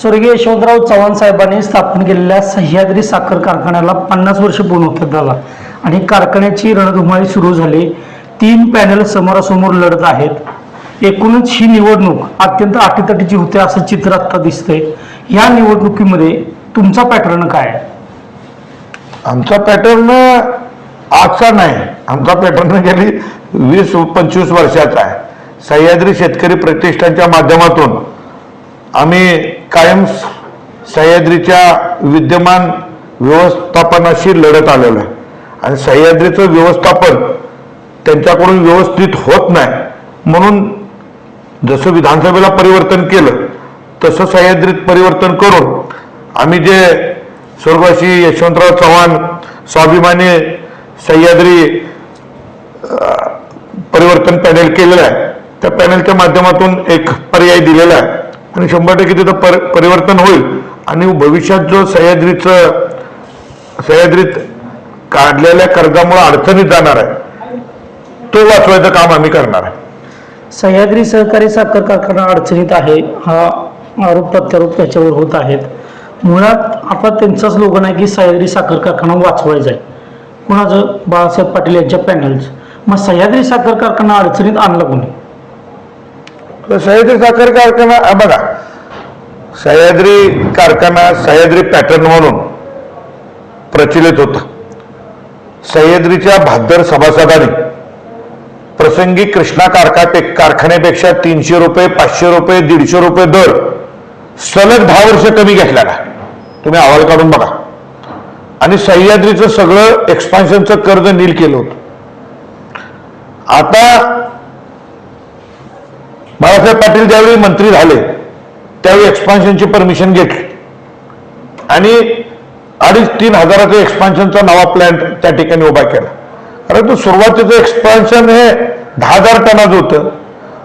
स्वर्गीय यशवंतराव चव्हाण साहेबांनी स्थापन केलेल्या सह्याद्री साखर कारखान्याला पन्नास वर्ष पूर्ण होत झाला. आणि कारखान्याची रणधुमाळी सुरू झाली. तीन पॅनल समोरासमोर लढत आहेत. एकूणच ही निवडणूक अत्यंत अटीतटीची होते असं चित्र आत्ता दिसतंय. या निवडणुकीमध्ये तुमचा पॅटर्न काय आहे? आमचा पॅटर्न आजचा नाही. आमचा पॅटर्न गेली वीस पंचवीस वर्षाचा आहे. सह्याद्री शेतकरी प्रतिष्ठानच्या माध्यमातून आम्ही कायम सह्याद्रीच्या विद्यमान व्यवस्थापनाशी लढत आलेलं आहे. आणि सह्याद्रीचं व्यवस्थापन त्यांच्याकडून व्यवस्थित होत नाही. म्हणून जसं विधानसभेला परिवर्तन केलं तसं सह्याद्रीत परिवर्तन करून आम्ही जे स्वर्गवासी यशवंतराव चव्हाण स्वाभिमानी सह्याद्री परिवर्तन पॅनेल केलेलं आहे त्या पॅनेलच्या माध्यमातून एक पर्याय दिलेला आहे. आणि शंभर टक्के तिथं पर परिवर्तन होईल. आणि भविष्यात जो सह्याद्रीचं सह्याद्रीत काढलेल्या कर्जामुळे अडचणीत जाणार आहे तो वाचवायचं काम आम्ही करणार आहे. सह्याद्री सहकारी साखर कारखाना अडचणीत आहे हा आरोप प्रत्यारोप त्याच्यावर होत आहेत. मुळात आता त्यांचाच लोगन आहे की सह्याद्री साखर कारखाना वाचवायचा आहे. कुणाचं? बाळासाहेब पाटील यांच्या पॅनल्स मग सह्याद्री साखर कारखाना अडचणीत आणला कोणी? तर सह्याद्री साखर कारखाना बघा. सह्याद्री कारखाना सह्याद्री पॅटर्न म्हणून प्रचलित होता. सह्याद्रीच्या भादर सभासदांनी प्रसंगी कृष्णा कारखा कारखान्यापेक्षा तीनशे रुपये पाचशे रुपये दीडशे रुपये दर सलग दहा वर्ष कमी घेतलेला तुम्ही अहवाल काढून बघा. आणि सह्याद्रीचं सगळं एक्सपान्शनचं कर्ज नील केलं होतं. आता बाळासाहेब पाटील ज्यावेळी मंत्री झाले त्यावेळी एक्सपान्शनची परमिशन घेतली. आणि अडीच तीन हजाराचं एक्सपान्शनचा नवा प्लॅन्ट त्या ठिकाणी उभा केला. कारण तो सुरुवातीचं एक्सपान्शन हे दहा हजार टनाचं होतं.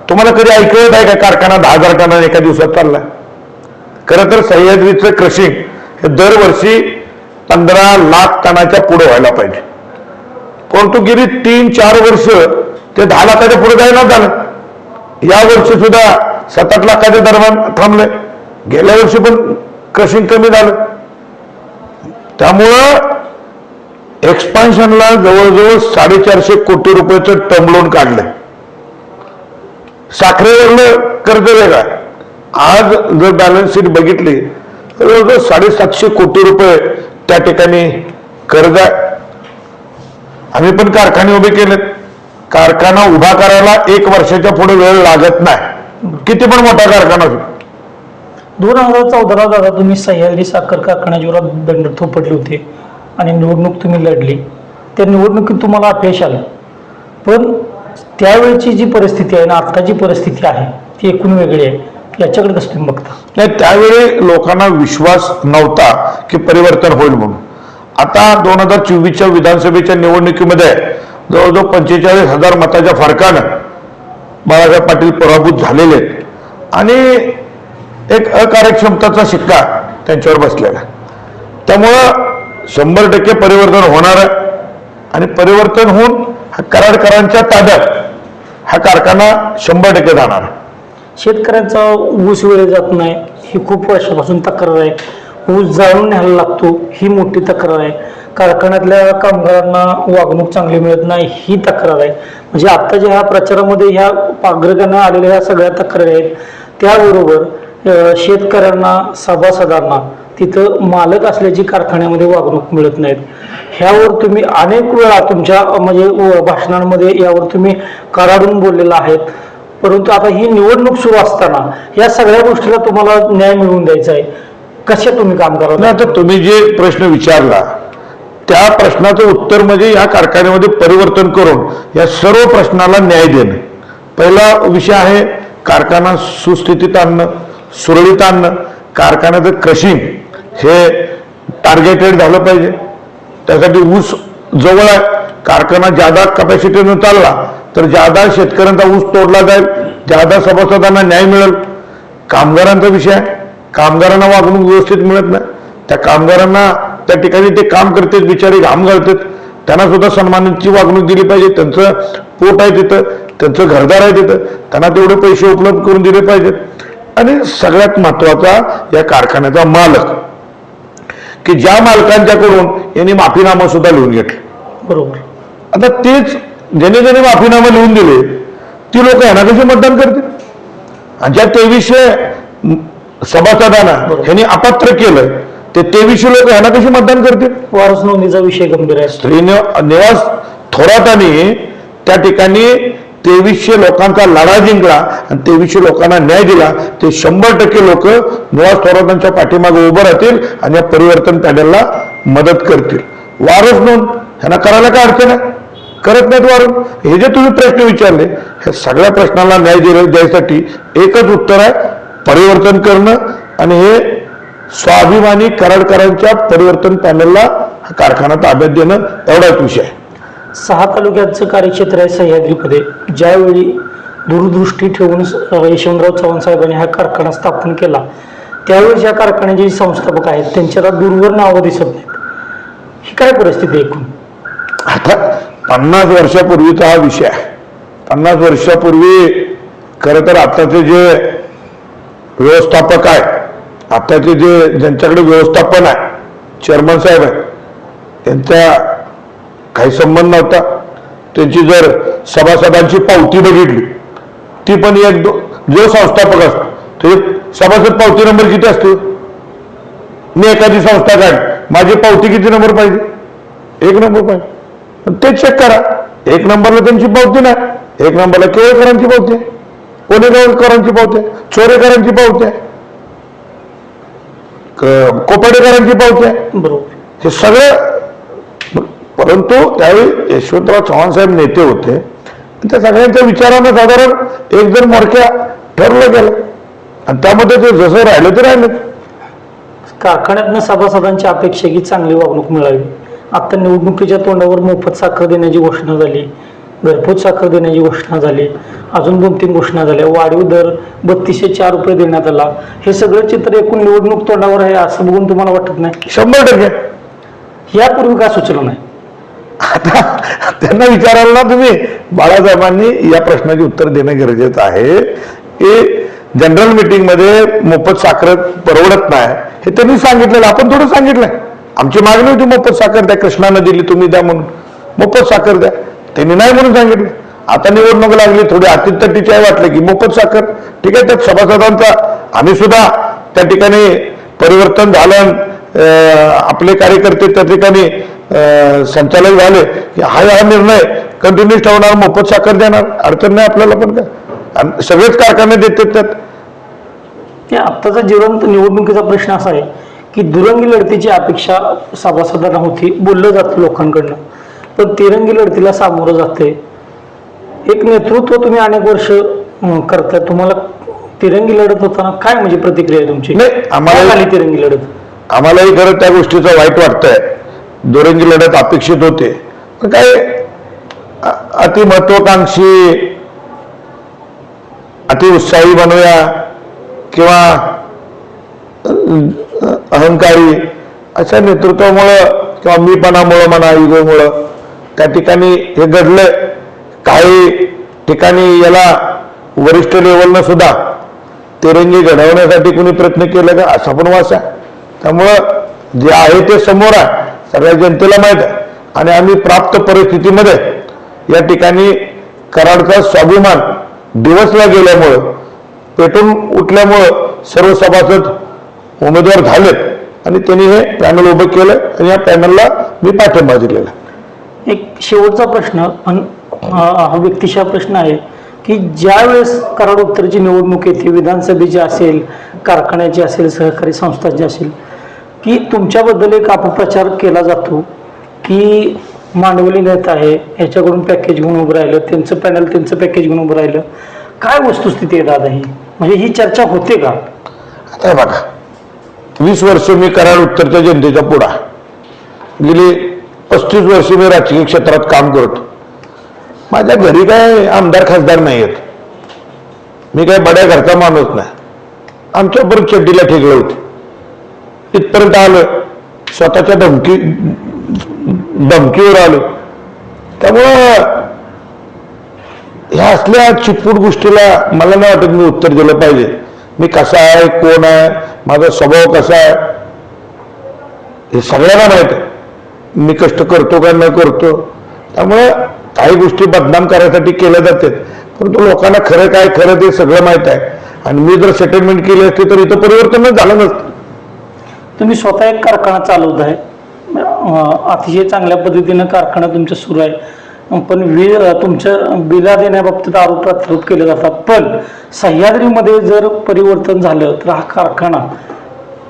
तुम्हाला कधी ऐकवत आहे का कारखाना दहा हजार टनाने एका दिवसात चालला? खरं तर सह्याद्रीचं क्रशिंग हे दरवर्षी पंधरा लाख टनाच्या पुढे व्हायला पाहिजे. परंतु गेली तीन चार वर्ष ते दहा लाखाच्या पुढे जायला झालं. या वर्षी सुद्धा सात आठ लाखाच्या दरम्यान थांबले. गेल्या वर्षी पण क्रशिंग कमी झालं. त्यामुळं एक्सपान्शनला जवळजवळ साडेचारशे कोटी रुपयाचं टर्म लोन काढलंय. साखरेवरलं कर्ज वेगळा आज जर बॅलन्स शीट बघितली तर जवळजवळ साडेसातशे कोटी रुपये त्या ठिकाणी कर्ज आहे. आम्ही पण कारखाने उभे केलेत. कारखाना उभा करायला एक वर्षाच्या पुढे वेळ लागत नाही. किती पण मोठा कारखाना दोन हजार चौदाला दादा तुम्ही सह्याद्री साखर कारखान्याच्या दंड थोपटले होते आणि निवडणूक तुम्ही लढली. त्या निवडणुकीत तुम्हाला अपयश आलं. पण त्यावेळची जी परिस्थिती आहे ना आत्ता जी परिस्थिती आहे ती एकूण वेगळी आहे. याच्याकडे कसं तुम्ही बघता? नाही त्यावेळी लोकांना विश्वास नव्हता की परिवर्तन होईल म्हणून. आता दोन हजार चोवीसच्या विधानसभेच्या निवडणुकीमध्ये जवळजवळ पंचेचाळीस हजार मताच्या फरकानं बाळासाहेब पाटील पराभूत झालेले आहेत. आणि एक अकार्यक्षमताचा शिक्का त्यांच्यावर बसलेला त्यामुळं शंभर टक्के परिवर्तन होणार आहे. आणि परिवर्तन होऊन हा कराडकरांच्या ताब्यात हा कारखाना शंभर टक्के जाणार शेतकऱ्यांचा ऊस वेळ जात नाही. ही खूप वर्षापासून तक्रार आहे. ऊस जाळून न्यायला लागतो. ही मोठी तक्रार आहे. कारखान्यातल्या कामगारांना वागणूक चांगली मिळत नाही ही तक्रार आहे. म्हणजे आता ज्या ह्या प्रचारामध्ये ह्या पाग्रकांना आलेल्या ह्या सगळ्या तक्रारी आहेत त्याबरोबर शेतकऱ्यांना सभासदांना तिथं मालक असल्याची कारखान्यामध्ये वागणूक मिळत नाहीत. ह्यावर तुम्ही अनेक वेळा तुमच्या म्हणजे भाषणांमध्ये यावर तुम्ही कराडून बोललेला आहेत. परंतु आता ही निवडणूक सुरू असताना या सगळ्या गोष्टीला तुम्हाला न्याय मिळवून द्यायचा आहे. कशा तुम्ही काम करा नाही आता तुम्ही जे प्रश्न विचारला त्या प्रश्नाचं उत्तर म्हणजे या कारखान्यामध्ये परिवर्तन करून या सर्व प्रश्नाला न्याय देणं. पहिला विषय आहे कारखाना सुस्थितीत आणणं सुरळीत आणणं. कारखान्याचं क्रशिंग हे टार्गेटेड झालं पाहिजे. त्यासाठी ऊस जवळ आहे. कारखाना जादा कपॅसिटीनं चालला तर जादा शेतकऱ्यांचा ऊस तोडला जाईल जादा सभासदांना न्याय मिळेल. कामगारांचा विषय आहे. कामगारांना वागणूक व्यवस्थित मिळत नाही. त्या कामगारांना त्या ठिकाणी ते काम करतात बिचारे घाम घालतात. त्यांना सुद्धा सन्मानाची वागणूक दिली पाहिजे. त्यांचं पोट आहे तिथं त्यांचं घरदार आहे तिथं. त्यांना तेवढे पैसे उपलब्ध करून दिले पाहिजेत. आणि सगळ्यात महत्त्वाचा या कारखान्याचा मालक की ज्या मालकांच्याकडून यांनी माफीनामा सुद्धा लिहून घेतला. बरोबर. आता तेच ज्याने ज्याने माफीनामा लिहून दिले ती लोक यांना कशी मतदान करतील. आणि ज्या तेवीसशे सभासदांना. यांनी अपात्र केलं ते तेवीसशे लोक यांना कशी मतदान करतील? वारस नोंदणीचा विषय गंभीर आहे. श्रीनि निवास थोरातांनी त्या ठिकाणी तेवीसशे लोकांचा लढा जिंकला आणि तेवीसशे लोकांना न्याय दिला. ते शंभर टक्के लोक निवास थोरातांच्या पाठीमागे उभं राहतील आणि या परिवर्तन पॅनलला मदत करतील. वारस नोंद ह्यांना करायला काय अडचण आहे? करत नाहीत वारस. हे जे तुम्ही प्रश्न विचारले ह्या सगळ्या प्रश्नाला न्याय दिला द्यायसाठी एकच उत्तर आहे परिवर्तन करणं आणि हे स्वाभिमानी कराडकरांच्या परिवर्तन पॅनलला हा कारखाना ताब्यात देणं एवढाच विषय आहे. सहा तालुक्याचं कार्यक्षेत्र आहे सह्याद्रीमध्ये. ज्यावेळी दूरदृष्टी ठेवून यशवंतराव चव्हाण साहेबांनी हा कारखाना स्थापन केला त्यावेळी ज्या कारखान्याचे जे संस्थापक आहेत त्यांच्याला दूरवर नावं दिसत नाहीत. ही काय परिस्थिती एकूण? आता पन्नास वर्षापूर्वीचा हा विषय आहे. पन्नास वर्षापूर्वी खरं तर आताचे जे व्यवस्थापक आहे आताचे जे ज्यांच्याकडे व्यवस्थापन आहे चेअरमन साहेब आहे त्यांचा काही संबंध नव्हता. त्यांची जर सभासदांची पावती बघितली ती पण एक दो जो संस्थापक असतो ते सभासद पावती नंबर किती असतो? मी एखादी संस्था काढ माझी पावती किती नंबर पाहिजे? एक नंबर पाहिजे. पण ते चेक करा. एक नंबरला त्यांची पावती नाही. एक नंबरला केळेकरांची पावती आहे कोणेगावकरांची पावती आहे चोरेकरांची पावती आहे. कोपाडेकरांची पावती आहे. बरोबर. हे सगळं परंतु त्यावेळी यशवंतराव चव्हाण साहेब नेते होते. त्या सगळ्यांच्या विचारानं साधारण एक जण मोरक्या ठरलं गेलं. आणि त्यामध्ये ते जसं राहिलं ते राहिलं. कारखान्यातनं सभासदांची अपेक्षा की चांगली वागणूक मिळावी आता निवडणुकीच्या तोंडावर मोफत साखर देण्याची घोषणा झाली. घरपोच साखर देण्याची घोषणा झाली. अजून दोन तीन घोषणा झाल्या. वाढीव दर बत्तीसशे चार रुपये देण्यात आला. हे सगळं चित्र एकूण निवडणूक तोंडावर आहे असं बघून तुम्हाला वाटत नाही? शंभर टक्के. यापूर्वी काय सुचलं नाही? आता त्यांना विचाराल ना तुम्ही. बाळासाहेबांनी या प्रश्नाचे उत्तर देणं गरजेचं आहे. की जनरल मीटिंगमध्ये मोफत साखर परवडत नाही. हे त्यांनी सांगितलेलं. आपण थोडं सांगितलंय. आमची मागणी होती मोफत साखर द्या. कृष्णानं दिली तुम्ही द्या म्हणून. मोफत साखर द्या. त्यांनी नाही म्हणून सांगितलं. आता निवडणूक लागली थोडी अतितटीची आहे वाटलं की मोफत साखर. ठीक आहे त्यात सभासदांचा आम्ही सुद्धा त्या ठिकाणी परिवर्तन झालं अं, आपले कार्यकर्ते त्या ठिकाणी अं, संचालक झाले. की हा हा निर्णय कंटिन्यू ठेवणार मोफत साखर देणार. अडचण नाही आपल्याला पण काय? सगळेच कारखाने देतात त्यात. की आत्ताचा जिवंत निवडणुकीचा प्रश्न असा आहे की दुरंगी लढतीची अपेक्षा सभासदांना होती बोललं जातं लोकांकडनं. पण तिरंगी लढतीला सामोरं जाते. एक नेतृत्व तुम्ही अनेक वर्ष करताय. तुम्हाला तिरंगी लढत होताना काय म्हणजे प्रतिक्रिया आहे तुमची? नाही, आम्हाला- तिरंगी लढत? आम्हालाही खरं त्या गोष्टीचं वाईट वाटतंय. दुरंगी लढत अपेक्षित होते. पण काय अतिमहत्वाकांक्षी अतिउत्साही बनवूया किंवा अहंकारी अशा नेतृत्वामुळं किंवा मीपणामुळं म्हणा इगोमुळं त्या ठिकाणी हे घडलं काही ठिकाणी याला वरिष्ठ लेवलनं सुद्धा तिरंगी घडवण्यासाठी कुणी प्रयत्न केला का? असा पण वास आहे. त्यामुळं जे आहे ते समोर आहे. सगळ्या जनतेला माहीत आहे. आणि आम्ही प्राप्त परिस्थितीमध्ये या ठिकाणी कराडचा स्वाभिमान दिवसला गेल्यामुळं पेटून उठल्यामुळं सर्व सभासद उमेदवार झालेत. आणि त्यांनी हे पॅनल उभं केलं आणि या पॅनलला मी पाठिंबा दिलेला एक शेवटचा प्रश्न पण हा व्यक्तिशा प्रश्न आहे की ज्या वेळेस कराड उत्तरची निवडणूक येते विधानसभेची असेल कारखान्याची असेल सहकारी संस्थांची असेल की तुमच्याबद्दल एक अपप्रचार केला जातो की मांडवली नेता आहे याच्याकडून पॅकेज घेऊन उभं राहिलं त्यांचं पॅनल त्यांचं पॅकेज घेऊन उभं राहिलं काय वस्तुस्थिती आहे दादा ही? म्हणजे ही चर्चा होते का? आता बघा वीस वर्ष मी कराड उत्तरच्या जनतेचा पुढा गेली पस्तीस वर्ष मी राजकीय क्षेत्रात काम करतो. माझ्या घरी काय आमदार खासदार नाही आहेत मी काय बड्या घरचा माणूस नाही. आमच्या बरोबर चड्डीला ठेकलं होते. इथपर्यंत आलं स्वतःच्या धमकी धमकीवर आलो त्यामुळं ह्या असल्या चिटपूट गोष्टीला मला नाही वाटत मी उत्तर दिलं पाहिजे. मी कसा आहे कोण आहे माझा स्वभाव कसा आहे हे सगळ्यांना माहीत आहे. मी कष्ट करतो का न करतो. त्यामुळे काही गोष्टी बदनाम करायसाठी केल्या जातात. परंतु लोकांना खरं काय खरं ते सगळं माहीत आहे. आणि मी जर सेटलमेंट केली असती तर इथं परिवर्तनच झालं नसतं. तुम्ही स्वतः एक कारखाना चालवत आहे. अतिशय चांगल्या पद्धतीनं कारखाना तुमचा सुरू आहे. पण वीज तुमच्या बिला देण्याबाबतीत आरोप प्रत्यारोप केले जातात. पण सह्याद्रीमध्ये जर परिवर्तन झालं तर हा कारखाना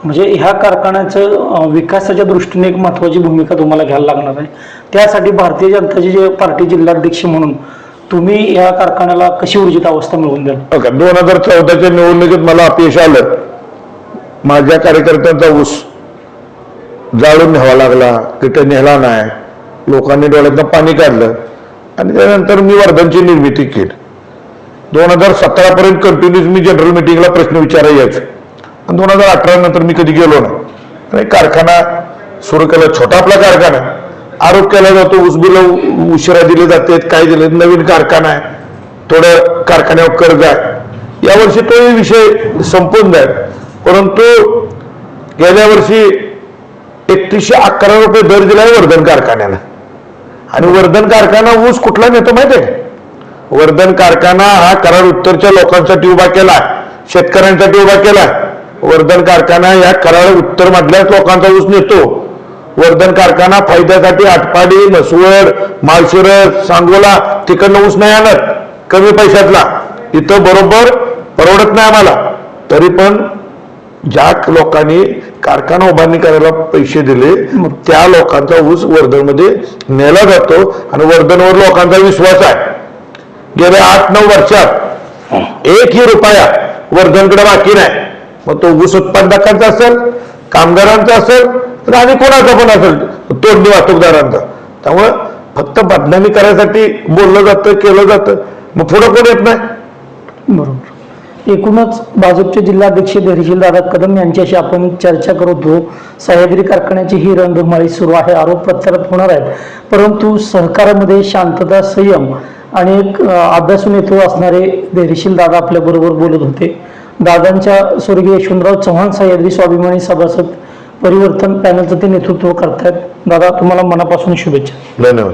म्हणजे ह्या कारखान्याचं विकासाच्या दृष्टीने एक महत्त्वाची भूमिका तुम्हाला घ्यायला लागणार आहे. त्यासाठी भारतीय जनताचे जे पार्टी जिल्हाध्यक्ष म्हणून तुम्ही या कारखान्याला कशी ऊर्जित अवस्था मिळवून द्याल? बघा दोन हजार चौदाच्या निवडणुकीत मला अपयश आलं. माझ्या कार्यकर्त्यांचा ऊस जाळून न्यावा लागला तिथं नेला नाही. लोकांनी डोळ्यातनं पाणी काढलं. आणि त्यानंतर मी वर्धनची निर्मिती केली. दोन हजार सतरा पर्यंत कंटिन्युअस मी जनरल मिटिंगला प्रश्न विचारायला आणि दोन हजार अठरा नंतर मी कधी गेलो नाही. आणि कारखाना सुरू केला छोटा आपला कारखाना. आरोप केला जातो ऊस उशिरा दिले जाते काय दिले नवीन कारखाना आहे. थोडं कारखान्यावर कर्ज आहे. यावर्षी तो विषय संपून जाईल. परंतु गेल्या वर्षी एकतीसशे अकरा रुपये दर दिला आहे वर्धन कारखान्याला. आणि वर्धन कारखाना ऊस कुठला नेतो माहिती आहे वर्धन कारखाना हा कराड उत्तरच्या लोकांसाठी उभा केला शेतकऱ्यांसाठी उभा केला. वर्धन कारखाना या कराड उत्तर मधल्याच लोकांचा ऊस नेतो. वर्धन कारखाना फायद्यासाठी आटपाडी मसवड माळशिरस सांगोला तिकडनं ऊस नाही आणत. कमी पैशातला. इथं बरोबर परवडत नाही आम्हाला. तरी पण ज्या लोकांनी कारखाना उभारणी करायला पैसे दिले त्या लोकांचा ऊस वर्धनमध्ये नेला जातो आणि वर्धनवर लोकांचा विश्वास आहे. गेल्या आठ नऊ वर्षात एकही रुपया वर्धनकडे बाकी नाही. मग तो ऊस उत्पादकांचा असेल कामगारांचा असेल तर आणि कोणाचा पण असेल तोडणी वाहतूकदारांचा. त्यामुळं फक्त बदनामी करायसाठी बोललं जातं केलं जातं. मग पुढं कोण येत नाही? बरोबर. एकूणच भाजपचे जिल्हाध्यक्ष धैर्यशील दादा कदम यांच्याशी आपण चर्चा करत होतो. सह्याद्री कारखान्याची ही रणधुमाळी सुरू आहे आरोप प्रत्यारोप होणार आहेत. परंतु सहकारामध्ये शांतता संयम आणि एक अभ्यासून येतो असणारे धैर्यशील दादा आपल्या बरोबर बोलत होते. दादांच्या स्वर्गीय यशवंतराव चव्हाण सह्याद्री स्वाभिमानी सभासद परिवर्तन पॅनलचं ते नेतृत्व करतायत. दादा तुम्हाला मनापासून शुभेच्छा. धन्यवाद.